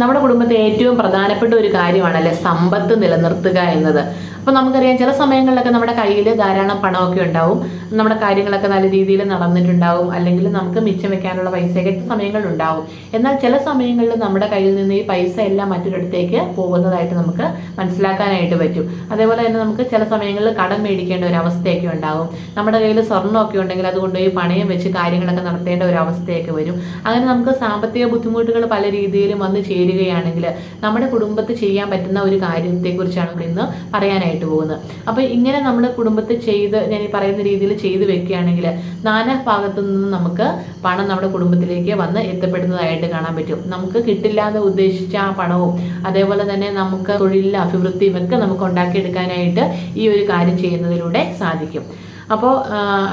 നമ്മുടെ കുടുംബത്തെ ഏറ്റവും പ്രധാനപ്പെട്ട ഒരു കാര്യമാണല്ലേ സമ്പത്ത് നിലനിർത്തുക എന്നത്? അപ്പോൾ നമുക്കറിയാം ചില സമയങ്ങളിലൊക്കെ നമ്മുടെ കയ്യിൽ ധാരാളം പണമൊക്കെ ഉണ്ടാവും. നമ്മുടെ കാര്യങ്ങളൊക്കെ നല്ല രീതിയിൽ നടന്നിട്ടുണ്ടാവും. അല്ലെങ്കിൽ നമുക്ക് മിച്ചം വെക്കാനുള്ള പൈസയൊക്കെ ചില സമയങ്ങളിലുണ്ടാവും. എന്നാൽ ചില സമയങ്ങളിൽ നമ്മുടെ കയ്യിൽ നിന്ന് ഈ പൈസ എല്ലാം മറ്റൊരിടത്തേക്ക് പോകുന്നതായിട്ട് നമുക്ക് മനസ്സിലാക്കാനായിട്ട് പറ്റും. അതേപോലെ തന്നെ നമുക്ക് ചില സമയങ്ങളിൽ കടം മേടിക്കേണ്ട ഒരു അവസ്ഥയൊക്കെ ഉണ്ടാവും. നമ്മുടെ കയ്യിൽ സ്വർണമൊക്കെ ഉണ്ടെങ്കിൽ അതുകൊണ്ട് ഈ പണയം വെച്ച് കാര്യങ്ങളൊക്കെ നടത്തേണ്ട ഒരു അവസ്ഥയൊക്കെ വരും. അങ്ങനെ നമുക്ക് സാമ്പത്തിക ബുദ്ധിമുട്ടുകൾ പല രീതിയിലും വന്ന് ചേരുകയാണെങ്കിൽ നമ്മുടെ കുടുംബത്തിൽ ചെയ്യാൻ പറ്റുന്ന ഒരു കാര്യത്തെക്കുറിച്ചാണ് നമ്മൾ ഇന്ന് പറയാനായിട്ട് പോകുന്നത് അപ്പോൾ ഇങ്ങനെ നമ്മൾ കുടുംബത്തിൽ ചെയ്ത് ഞാൻ ഈ പറയുന്ന രീതിയിൽ ചെയ്തു വെക്കുകയാണെങ്കിൽ നാനാ ഭാഗത്തു നിന്നും നമുക്ക് പണം നമ്മുടെ കുടുംബത്തിലേക്ക് വന്ന് എത്തപ്പെടുന്നതായിട്ട് കാണാൻ പറ്റും. നമുക്ക് കിട്ടില്ലാതെ ഉദ്ദേശിച്ച ആ പണവും അതേപോലെ തന്നെ നമുക്ക് തൊഴിലിലെ അഭിവൃദ്ധിയും ഒക്കെ നമുക്ക് ഉണ്ടാക്കിയെടുക്കാനായിട്ട് ഈ ഒരു കാര്യം ചെയ്യുന്നതിലൂടെ സാധിക്കും. അപ്പോൾ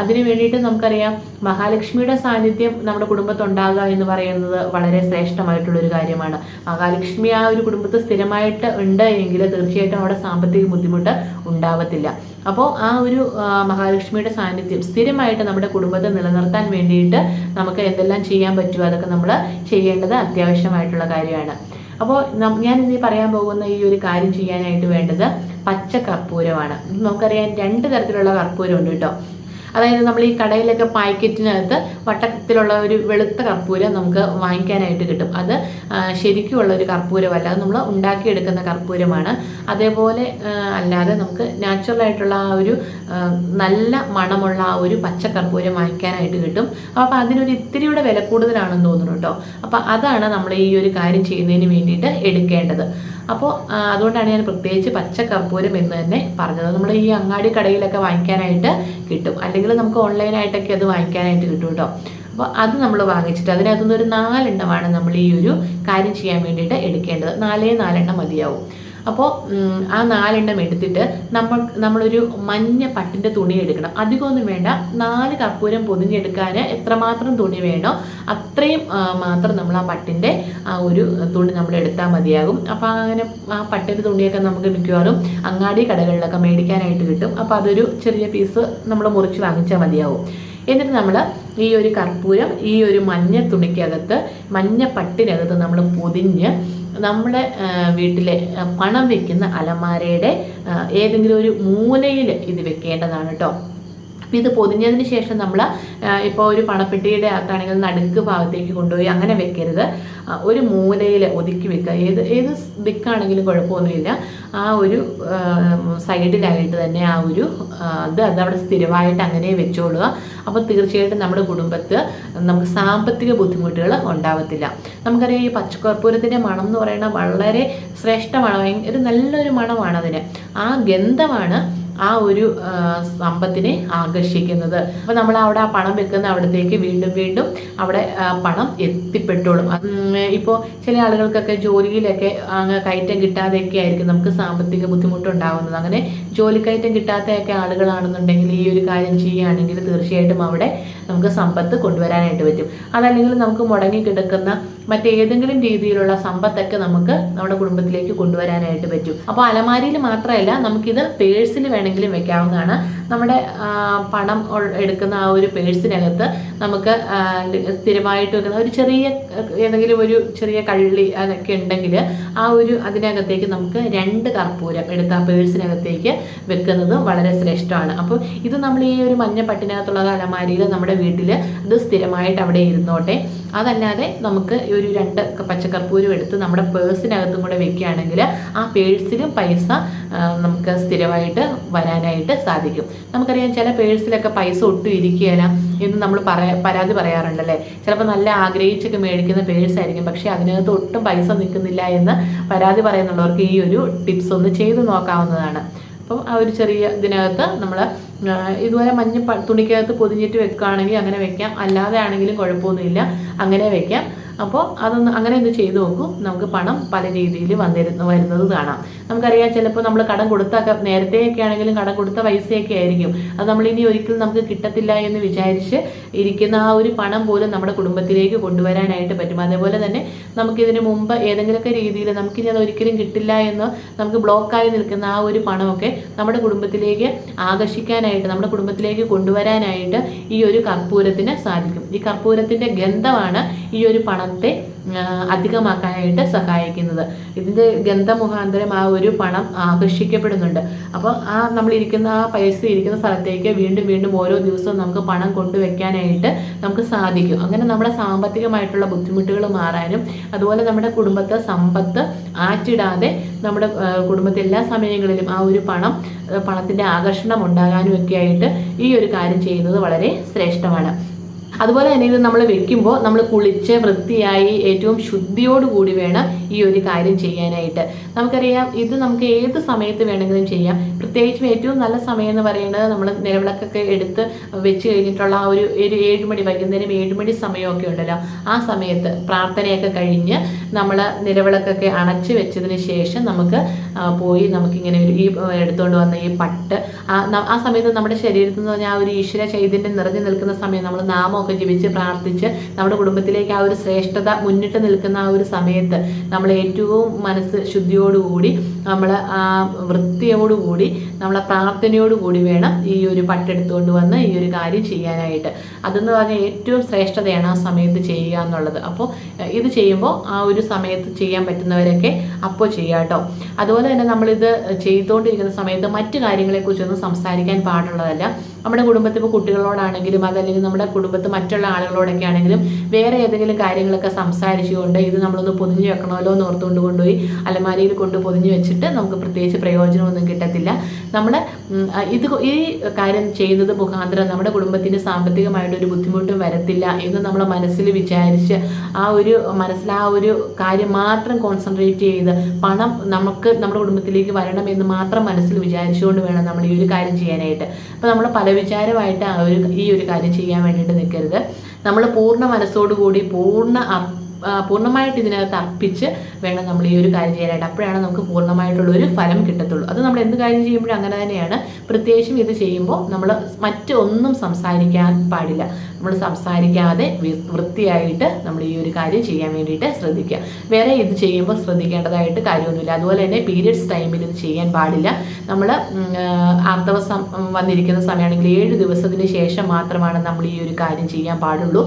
അതിനു വേണ്ടിയിട്ട് നമുക്കറിയാം മഹാലക്ഷ്മിയുടെ സാന്നിധ്യം നമ്മുടെ കുടുംബത്തുണ്ടാകുക എന്ന് പറയുന്നത് വളരെ ശ്രേഷ്ഠമായിട്ടുള്ളൊരു കാര്യമാണ്. മഹാലക്ഷ്മി ആ ഒരു കുടുംബത്തിൽ സ്ഥിരമായിട്ട് ഉണ്ട് എങ്കിൽ തീർച്ചയായിട്ടും അവിടെ സാമ്പത്തിക ബുദ്ധിമുട്ട് ഉണ്ടാവത്തില്ല. അപ്പോൾ ആ ഒരു മഹാലക്ഷ്മിയുടെ സാന്നിധ്യം സ്ഥിരമായിട്ട് നമ്മുടെ കുടുംബത്തെ നിലനിർത്താൻ വേണ്ടിയിട്ട് നമുക്ക് എന്തെല്ലാം ചെയ്യാൻ പറ്റുമോ അതൊക്കെ നമ്മൾ ചെയ്യേണ്ടത് അത്യാവശ്യമായിട്ടുള്ള കാര്യമാണ്. അപ്പോൾ ഞാൻ ഇനി പറയാൻ പോകുന്ന ഈ ഒരു കാര്യം ചെയ്യാനായിട്ട് വേണ്ടത് പച്ച കർപ്പൂരമാണ് നമുക്കറിയാം രണ്ട് തരത്തിലുള്ള കർപ്പൂരം ഉണ്ട് കേട്ടോ. അതായത് നമ്മൾ ഈ കടയിലൊക്കെ പാക്കറ്റിനകത്ത് വട്ടത്തിലുള്ള ഒരു വെളുത്ത കർപ്പൂരം നമുക്ക് വാങ്ങിക്കാനായിട്ട് കിട്ടും. അത് ശരിക്കുമുള്ള ഒരു കർപ്പൂരമല്ല. അത് നമ്മൾ ഉണ്ടാക്കിയെടുക്കുന്ന കർപ്പൂരമാണ്. അതേപോലെ അല്ലാതെ നമുക്ക് നാച്ചുറലായിട്ടുള്ള ആ ഒരു നല്ല മണമുള്ള ആ ഒരു പച്ച കർപ്പൂരം വാങ്ങിക്കാനായിട്ട് കിട്ടും. അപ്പോൾ അതിനൊരു ഇത്തിരിയുടെ വില കൂടുതലാണെന്ന് തോന്നുന്നു കേട്ടോ. അപ്പോൾ അതാണ് നമ്മൾ ഈ ഒരു കാര്യം ചെയ്യുന്നതിന് വേണ്ടിയിട്ട് എടുക്കേണ്ടത്. അപ്പോൾ അതുകൊണ്ടാണ് ഞാൻ പ്രത്യേകിച്ച് പച്ച കർപ്പൂരം എന്ന് തന്നെ പറഞ്ഞത്. നമ്മൾ ഈ അങ്ങാടി കടയിലൊക്കെ വാങ്ങിക്കാനായിട്ട് കിട്ടും. അല്ലെങ്കിൽ നമുക്ക് ഓൺലൈനായിട്ടൊക്കെ അത് വാങ്ങിക്കാനായിട്ട് കിട്ടും കേട്ടോ അപ്പോൾ അത് നമ്മൾ വാങ്ങിച്ചിട്ട് അതിനകത്തുനിന്ന് ഒരു നാലെണ്ണമാണ് നമ്മൾ ഈ ഒരു കാര്യം ചെയ്യാൻ വേണ്ടിയിട്ട് എടുക്കേണ്ടത്. നാലേ നാലെണ്ണം മതിയാവും. അപ്പോൾ ആ നാലെണ്ണം എടുത്തിട്ട് നമ്മൾ നമ്മളൊരു മഞ്ഞ പട്ടിന്റെ തുണി എടുക്കണം. അധികമൊന്നും വേണ്ട. നാല് കർപ്പൂരം പൊതിഞ്ഞെടുക്കാൻ എത്രമാത്രം തുണി വേണോ അത്രയും മാത്രം നമ്മൾ ആ പട്ടിന്റെ ആ ഒരു തുണി നമ്മൾ എടുത്താൽ മതിയാകും. അപ്പോൾ അങ്ങനെ ആ പട്ടിന്റെ തുണിയൊക്കെ നമുക്ക് മിക്കവാറും അങ്ങാടി കടകളിലൊക്കെ മേടിക്കാനായിട്ട് കിട്ടും. അപ്പോൾ അതൊരു ചെറിയ പീസ് നമ്മൾ മുറിച്ച് വാങ്ങിച്ചാൽ മതിയാവും. എന്നിട്ട് നമ്മൾ ഈ ഒരു കർപ്പൂരം ഈ ഒരു മഞ്ഞ തുണിക്കകത്ത് മഞ്ഞ പട്ടിനകത്ത് നമ്മൾ പൊതിഞ്ഞ് നമ്മുടെ വീട്ടിലെ പണം വെക്കുന്ന അലമാരയുടെ ഏതെങ്കിലും ഒരു മൂലയിൽ ഇത് വെക്കേണ്ടതാണ് കേട്ടോ ഇത് പൊതിഞ്ഞതിന് ശേഷം നമ്മൾ ഇപ്പോൾ ഒരു പണപ്പെട്ടിയുടെ അകത്താണെങ്കിൽ നടുക്ക് ഭാഗത്തേക്ക് കൊണ്ടുപോയി അങ്ങനെ വെക്കരുത്. ഒരു മൂലയിൽ ഒതുക്കി വെക്കുക. ഏത് ഏത് ദിക്കാണെങ്കിലും കുഴപ്പമൊന്നുമില്ല. ആ ഒരു സൈഡിലായിട്ട് തന്നെ ആ ഒരു ഇത് അത് അതവിടെ സ്ഥിരമായിട്ട് അങ്ങനെ വെച്ചോളുക. അപ്പോൾ തീർച്ചയായിട്ടും നമ്മുടെ കുടുംബത്ത് നമുക്ക് സാമ്പത്തിക ബുദ്ധിമുട്ടുകൾ ഉണ്ടാവത്തില്ല. നമുക്കറിയാം ഈ പച്ചക്കർപ്പൂരത്തിന്റെ മണം എന്ന് പറയുന്നത് വളരെ ശ്രേഷ്ഠമാണ് ഒരു നല്ലൊരു മണമാണ് അതിന്. ആ ഗന്ധമാണ് ആ ഒരു സമ്പത്തിനെ ആകർഷിക്കുന്നത്. അപ്പോൾ നമ്മൾ അവിടെ ആ പണം വെക്കുന്ന അവിടത്തേക്ക് വീണ്ടും വീണ്ടും അവിടെ പണം എത്തിപ്പെട്ടോളും. ഇപ്പോൾ ചില ആളുകൾക്കൊക്കെ ജോലിയിലൊക്കെ കയറ്റം കിട്ടാതെയൊക്കെ ആയിരിക്കും നമുക്ക് സാമ്പത്തിക ബുദ്ധിമുട്ടുണ്ടാകുന്നത് അങ്ങനെ ജോലിക്കയറ്റം കിട്ടാത്തയൊക്കെ ആളുകളാണെന്നുണ്ടെങ്കിൽ ഈ ഒരു കാര്യം ചെയ്യുകയാണെങ്കിൽ തീർച്ചയായിട്ടും അവിടെ നമുക്ക് സമ്പത്ത് കൊണ്ടുവരാനായിട്ട് പറ്റും. അതല്ലെങ്കിൽ നമുക്ക് മുടങ്ങി കിടക്കുന്ന മറ്റേതെങ്കിലും രീതിയിലുള്ള സമ്പത്തൊക്കെ നമുക്ക് നമ്മുടെ കുടുംബത്തിലേക്ക് കൊണ്ടുവരാനായിട്ട് പറ്റും. അപ്പോൾ അലമാരിയിൽ മാത്രമല്ല നമുക്കിത് പേഴ്സിൽ വേണമെങ്കിലും വെക്കാവുന്നതാണ്. നമ്മുടെ പണം എടുക്കുന്ന ആ ഒരു പേഴ്സിനകത്ത് നമുക്ക് സ്ഥിരമായിട്ട് വെക്കുന്ന ഒരു ചെറിയ ഏതെങ്കിലും ഒരു ചെറിയ കള്ളി അതൊക്കെ ഉണ്ടെങ്കിൽ ആ ഒരു അതിനകത്തേക്ക് നമുക്ക് രണ്ട് കർപ്പൂരം എടുത്ത് ആ പേഴ്സിനകത്തേക്ക് വെക്കുന്നത് വളരെ ശ്രേഷ്ഠമാണ്. അപ്പോൾ ഇത് നമ്മൾ ഈ ഒരു മഞ്ഞ പട്ടിനകത്തുള്ള അലമാരിയിൽ നമ്മുടെ വീട്ടിൽ ഇത് സ്ഥിരമായിട്ട് അവിടെ ഇരുന്നോട്ടെ. അതല്ലാതെ നമുക്ക് ഒരു രണ്ട് പച്ചക്കർപ്പൂരം എടുത്ത് നമ്മുടെ പേഴ്സിനകത്തും കൂടെ വെക്കുകയാണെങ്കിൽ ആ പേഴ്സിലും പൈസ നമുക്ക് സ്ഥിരമായിട്ട് വരാനായിട്ട് സാധിക്കും. നമുക്കറിയാം ചില പേഴ്സിലൊക്കെ പൈസ ഒട്ടും ഇരിക്കുകയില്ല എന്ന് നമ്മൾ പറയാ പരാതി പറയാറുണ്ടല്ലേ? ചിലപ്പോൾ നല്ല ആഗ്രഹിച്ചൊക്കെ മേടിക്കുന്ന പേഴ്സായിരിക്കും പക്ഷേ അതിനകത്ത് ഒട്ടും പൈസ നിൽക്കുന്നില്ല എന്ന് പരാതി പറയുന്നുള്ളവർക്ക് ഈ ഒരു ടിപ്സ് ഒന്ന് ചെയ്തു നോക്കാവുന്നതാണ്. അപ്പം ആ ഒരു ചെറിയ ഇതിനകത്ത് നമ്മൾ ഇതുപോലെ മഞ്ഞ തുണിക്കകത്ത് പൊതിഞ്ഞിട്ട് വെക്കുകയാണെങ്കിൽ അങ്ങനെ വെക്കാം. അല്ലാതെ ആണെങ്കിലും കുഴപ്പമൊന്നുമില്ല. അങ്ങനെ വെക്കാം. അപ്പോൾ അതൊന്ന് അങ്ങനെ ഒന്ന് ചെയ്തു നോക്കും. നമുക്ക് പണം പല രീതിയിൽ വന്നിരുന്ന വരുന്നത് കാണാം. നമുക്കറിയാം ചിലപ്പോൾ നമ്മൾ കടം കൊടുത്തൊക്കെ നേരത്തെയൊക്കെ ആണെങ്കിലും കടം കൊടുത്ത പൈസയൊക്കെ ആയിരിക്കും. അത് നമ്മൾ ഇനി ഒരിക്കലും നമുക്ക് കിട്ടത്തില്ല എന്ന് വിചാരിച്ച് ഇരിക്കുന്ന ആ ഒരു പണം പോലും നമ്മുടെ കുടുംബത്തിലേക്ക് കൊണ്ടുവരാനായിട്ട് പറ്റും. അതേപോലെ തന്നെ നമുക്കിതിന് മുമ്പ് ഏതെങ്കിലുമൊക്കെ രീതിയിൽ നമുക്കിനി അത് ഒരിക്കലും കിട്ടില്ല എന്ന് നമുക്ക് ബ്ലോക്കായി നിൽക്കുന്ന ആ ഒരു പണമൊക്കെ നമ്മുടെ കുടുംബത്തിലേക്ക് ആകർഷിക്കാനായിട്ട് നമ്മുടെ കുടുംബത്തിലേക്ക് കൊണ്ടുവരാനായിട്ട് ഈ ഒരു കർപ്പൂരത്തിന് സാധിക്കും. ഈ കർപ്പൂരത്തിന്റെ ഗന്ധമാണ് ഈ ഒരു പണത്തെ അധികമാക്കാനായിട്ട് സഹായിക്കുന്നത്. ഇതിന്റെ ഗന്ധമുഖാന്തരം ആ ഒരു പണം ആകർഷിക്കപ്പെടുന്നുണ്ട്. അപ്പോൾ ആ നമ്മൾ ഇരിക്കുന്ന ആ പൈസ ഇരിക്കുന്ന സ്ഥലത്തേക്ക് വീണ്ടും വീണ്ടും ഓരോ ദിവസവും നമുക്ക് പണം കൊണ്ടുവയ്ക്കാനായിട്ട് നമുക്ക് സാധിക്കും. അങ്ങനെ നമ്മുടെ സാമ്പത്തികമായിട്ടുള്ള ബുദ്ധിമുട്ടുകൾ മാറാനും അതുപോലെ നമ്മുടെ കുടുംബത്തെ സമ്പത്ത് ആറ്റിടാതെ നമ്മുടെ കുടുംബത്തെ എല്ലാ സമയങ്ങളിലും ആ ഒരു പണം ആ, പണത്തിന്റെ ആകർഷണം ഉണ്ടാകാനും ഒക്കെ ആയിട്ട് ഈ ഒരു കാര്യം ചെയ്യുന്നത് വളരെ ശ്രേഷ്ഠമാണ്. അതുപോലെ തന്നെ ഇത് നമ്മൾ വെക്കുമ്പോൾ നമ്മൾ കുളിച്ച് വൃത്തിയായി ഏറ്റവും ശുദ്ധിയോടുകൂടി വേണം ഈ ഒരു കാര്യം ചെയ്യാനായിട്ട്. നമുക്കറിയാം ഇത് നമുക്ക് ഏത് സമയത്ത് വേണമെങ്കിലും ചെയ്യാം. പ്രത്യേകിച്ചും ഏറ്റവും നല്ല സമയം എന്ന് പറയുന്നത് നമ്മൾ നിലവിളക്കൊക്കെ എടുത്ത് വെച്ച് കഴിഞ്ഞിട്ടുള്ള ആ ഒരു ഒരു ഏഴുമണി വൈകുന്നേരം ഏഴുമണി സമയമൊക്കെ ഉണ്ടല്ലോ. ആ സമയത്ത് പ്രാർത്ഥനയൊക്കെ കഴിഞ്ഞ് നമ്മൾ നിലവിളക്കൊക്കെ അണച്ച് വെച്ചതിന് ശേഷം നമുക്ക് പോയി നമുക്കിങ്ങനെ ഒരു ഈ എടുത്തുകൊണ്ട് വന്ന ഈ പട്ട് ആ സമയത്ത് നമ്മുടെ ശരീരത്തിൽ നിന്ന് പറഞ്ഞാൽ ആ ഒരു ഈശ്വര ചൈതന്യം നിറഞ്ഞു നിൽക്കുന്ന സമയം നമ്മൾ നാമമൊക്കെ ജപിച്ച് പ്രാർത്ഥിച്ച് നമ്മുടെ കുടുംബത്തിലേക്ക് ആ ഒരു ശ്രേഷ്ഠത മുന്നിട്ട് നിൽക്കുന്ന ആ ഒരു സമയത്ത് നമ്മൾ ഏറ്റവും മനസ്സ് ശുദ്ധിയോടുകൂടി നമ്മൾ ആ വൃത്തിയോടുകൂടി നമ്മളെ പ്രാർത്ഥനയോടുകൂടി വേണം ഈ ഒരു പട്ടെടുത്തുകൊണ്ട് വന്ന് ഈ ഒരു കാര്യം ചെയ്യാനായിട്ട്. അതെന്ന് പറഞ്ഞാൽ ഏറ്റവും ശ്രേഷ്ഠതയാണ് ആ സമയത്ത് ചെയ്യുക എന്നുള്ളത്. അപ്പോൾ ഇത് ചെയ്യുമ്പോൾ ആ ഒരു സമയത്ത് ചെയ്യാൻ പറ്റുന്നവരൊക്കെ അപ്പോൾ ചെയ്യാം കേട്ടോ. അതുപോലെ തന്നെ നമ്മളിത് ചെയ്തുകൊണ്ടിരിക്കുന്ന സമയത്ത് മറ്റു കാര്യങ്ങളെക്കുറിച്ചൊന്നും സംസാരിക്കാൻ പാടുള്ളതല്ല. നമ്മുടെ കുടുംബത്തിൽ ഇപ്പോൾ കുട്ടികളോടാണെങ്കിലും അതല്ലെങ്കിൽ നമ്മുടെ കുടുംബത്തിൽ മറ്റുള്ള ആളുകളോടൊക്കെ ആണെങ്കിലും വേറെ ഏതെങ്കിലും കാര്യങ്ങളൊക്കെ സംസാരിച്ചുകൊണ്ട് ഇത് നമ്മളൊന്ന് പൊതിഞ്ഞു വെക്കണമല്ലോ എന്ന് ഓർത്തുകൊണ്ട് കൊണ്ടുപോയി അലമാരിയിൽ കൊണ്ട് പൊതിഞ്ഞു വെച്ചിട്ട് നമുക്ക് പ്രത്യേകിച്ച് പ്രയോജനമൊന്നും കിട്ടത്തില്ല. നമ്മുടെ ഇത് ഈ കാര്യം ചെയ്യുന്നത് മുഖാന്തരം നമ്മുടെ കുടുംബത്തിന് സാമ്പത്തികമായിട്ട് ഒരു ബുദ്ധിമുട്ടും വരത്തില്ല എന്ന് നമ്മൾ മനസ്സിൽ വിചാരിച്ച് ആ ഒരു മനസ്സിൽ ആ ഒരു കാര്യം മാത്രം കോൺസെൻട്രേറ്റ് ചെയ്ത് പണം നമുക്ക് നമ്മുടെ കുടുംബത്തിലേക്ക് വരണം എന്ന് മാത്രം മനസ്സിൽ വിചാരിച്ചുകൊണ്ട് വേണം നമ്മൾ ഈ ഒരു കാര്യം ചെയ്യാനായിട്ട്. അപ്പോൾ നമ്മൾ പല വിചാരമായിട്ട് ആ ഒരു ഈ ഒരു കാര്യം ചെയ്യാൻ വേണ്ടിയിട്ട് നിൽക്കരുത് നമ്മൾ പൂർണ മനസ്സോടുകൂടി പൂർണ പൂർണമായിട്ട് ഇതിനകത്ത് അർപ്പിച്ച് വേണം നമ്മൾ ഈ ഒരു കാര്യം ചെയ്യാനായിട്ട്. അപ്പോഴാണ് നമുക്ക് പൂർണമായിട്ടുള്ള ഒരു ഫലം കിട്ടത്തുള്ളൂ. അത് നമ്മൾ എന്ത് കാര്യം ചെയ്യുമ്പോഴും അങ്ങനെ തന്നെയാണ്. പ്രത്യേകിച്ചും ഇത് ചെയ്യുമ്പോൾ നമ്മൾ മറ്റൊന്നും സംസാരിക്കാൻ പാടില്ല. നമ്മൾ സംസാരിക്കാതെ വൃത്തിയായിട്ട് നമ്മൾ ഈ ഒരു കാര്യം ചെയ്യാൻ വേണ്ടിയിട്ട് ശ്രദ്ധിക്കുക. വേറെ ഇത് ചെയ്യുമ്പോൾ ശ്രദ്ധിക്കേണ്ടതായിട്ട് കാര്യമൊന്നുമില്ല. അതുപോലെ തന്നെ പീരിയഡ്സ് ടൈമിൽ ഇത് ചെയ്യാൻ പാടില്ല. നമ്മൾ ആർത്തവസം വന്നിരിക്കുന്ന സമയമാണെങ്കിൽ ഏഴ് ദിവസത്തിന് ശേഷം മാത്രമാണ് നമ്മൾ ഈ ഒരു കാര്യം ചെയ്യാൻ പാടുള്ളൂ.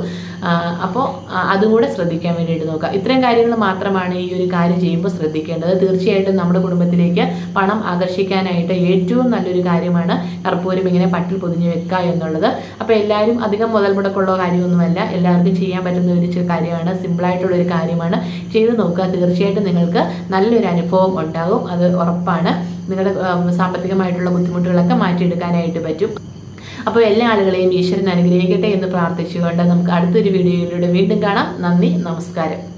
അപ്പോൾ അതും കൂടെ ശ്രദ്ധിക്കാൻ വേണ്ടിയിട്ട് നോക്കുക. ഇത്രയും കാര്യങ്ങൾ മാത്രമാണ് ഈ ഒരു കാര്യം ചെയ്യുമ്പോൾ ശ്രദ്ധിക്കേണ്ടത്. തീർച്ചയായിട്ടും നമ്മുടെ കുടുംബത്തിലേക്ക് പണം ആകർഷിക്കാനായിട്ട് ഏറ്റവും നല്ലൊരു കാര്യമാണ് കർപ്പൂരം ഇങ്ങനെ പട്ടിൽ പൊതിഞ്ഞ് വെക്കുക എന്നുള്ളത്. അപ്പോൾ എല്ലാവരും അധികം മുതൽ മുടക്കുള്ള കാര്യമൊന്നുമല്ല. എല്ലാവർക്കും ചെയ്യാൻ പറ്റുന്ന ഒരു കാര്യമാണ്. സിമ്പിളായിട്ടുള്ള ഒരു കാര്യമാണ്. ചെയ്തു നോക്കുക. തീർച്ചയായിട്ടും നിങ്ങൾക്ക് നല്ലൊരു അനുഭവം ഉണ്ടാകും. അത് ഉറപ്പാണ്. നിങ്ങളുടെ സാമ്പത്തികമായിട്ടുള്ള ബുദ്ധിമുട്ടുകളൊക്കെ മാറ്റിയെടുക്കാനായിട്ട് പറ്റും. അപ്പോൾ എല്ലാ ആളുകളെയും ഈശ്വരൻ അനുഗ്രഹിക്കട്ടെ എന്ന് പ്രാർത്ഥിച്ചുകൊണ്ട് നമുക്ക് അടുത്തൊരു വീഡിയോയിലൂടെ വീണ്ടും കാണാം. നന്ദി. നമസ്കാരം.